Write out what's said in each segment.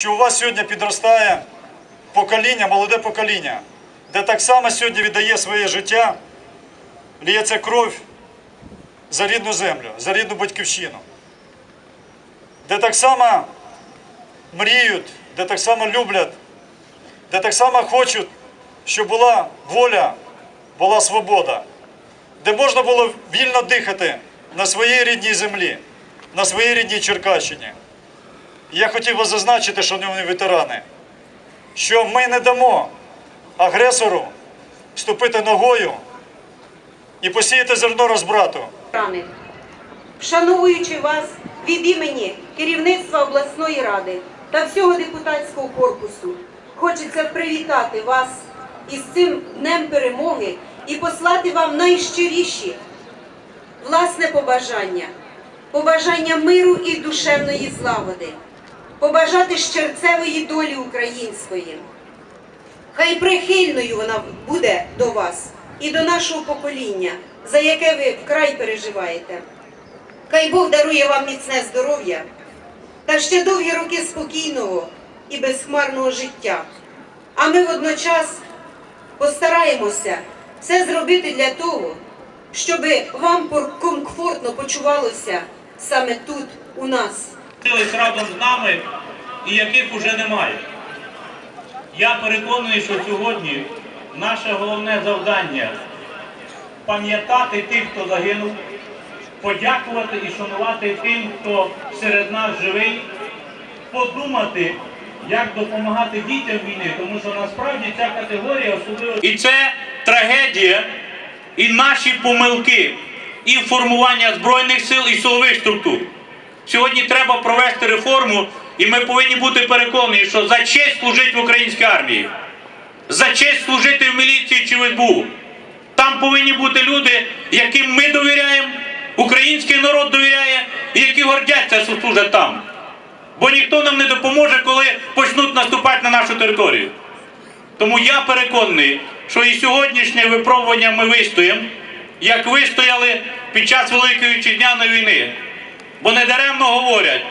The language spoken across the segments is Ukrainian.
що у вас сьогодні підростає покоління, молоде покоління, де так само сьогодні віддає своє життя, ліється кров за рідну землю, за рідну батьківщину, де так само мріють, де так само люблять, де так само хочуть, щоб була воля, була свобода, де можна було вільно дихати на своїй рідній землі, на своїй рідній Черкащині. Я хотів би зазначити, шановні ветерани, що ми не дамо агресору ступити ногою і посіяти зерно розбрату. Вшановуючи вас від імені керівництва обласної ради та всього депутатського корпусу, хочеться привітати вас із цим днем перемоги і послати вам найщиріші власне побажання, побажання миру і душевної злагоди, побажати щерцевої долі української. Хай прихильною вона буде до вас і до нашого покоління, за яке ви вкрай переживаєте. Хай Бог дарує вам міцне здоров'я та ще довгі роки спокійного і безхмарного життя. А ми водночас постараємося все зробити для того, щоб вам комфортно почувалося саме тут, у нас. Залишились разом з нами і яких уже немає. Я переконаний, що сьогодні наше головне завдання пам'ятати тих, хто загинув, подякувати і шанувати тим, хто серед нас живий, подумати, як допомагати дітям війни, тому що насправді ця категорія особливо. І це трагедія, і наші помилки, і формування Збройних сил, і силових структур. Сьогодні треба провести реформу, і ми повинні бути переконані, що за честь служити в українській армії, за честь служити в міліції чи в СБУ. Там повинні бути люди, яким ми довіряємо, український народ довіряє, і які гордяться, що служать там. Бо ніхто нам не допоможе, коли почнуть наступати на нашу територію. Тому я переконаний, що і сьогоднішнє випробування ми вистоїмо, як вистояли під час Великої Вітчизняної війни. Бо недаремно говорять,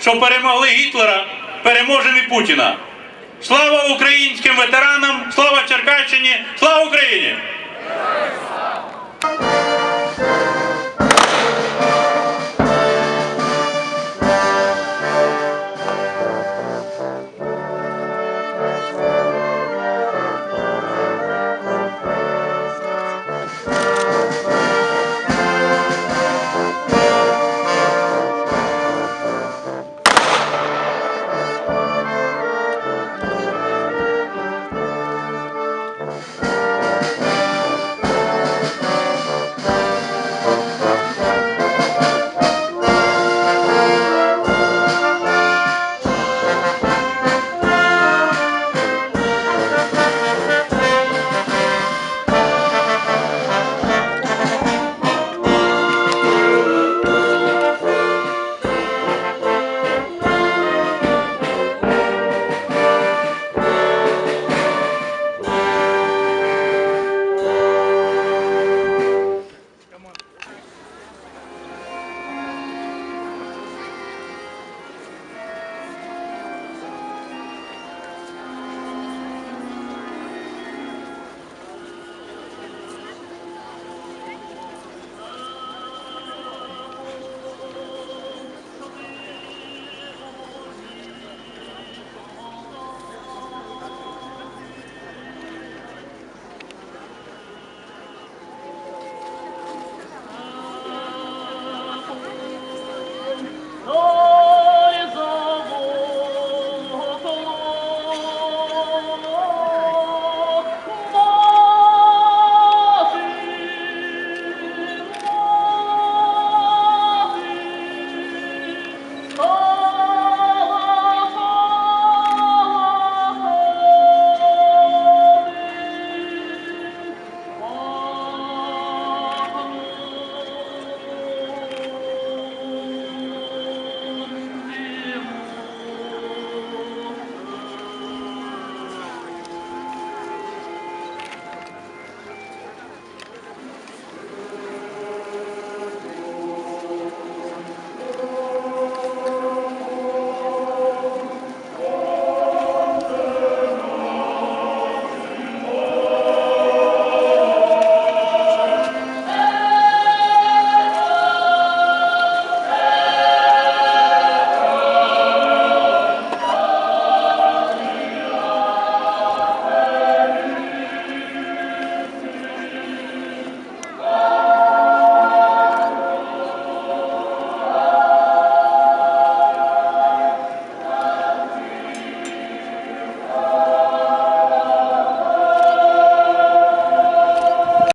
що перемогли Гітлера, переможемо Путіна. Слава українським ветеранам, слава Черкащині, слава Україні!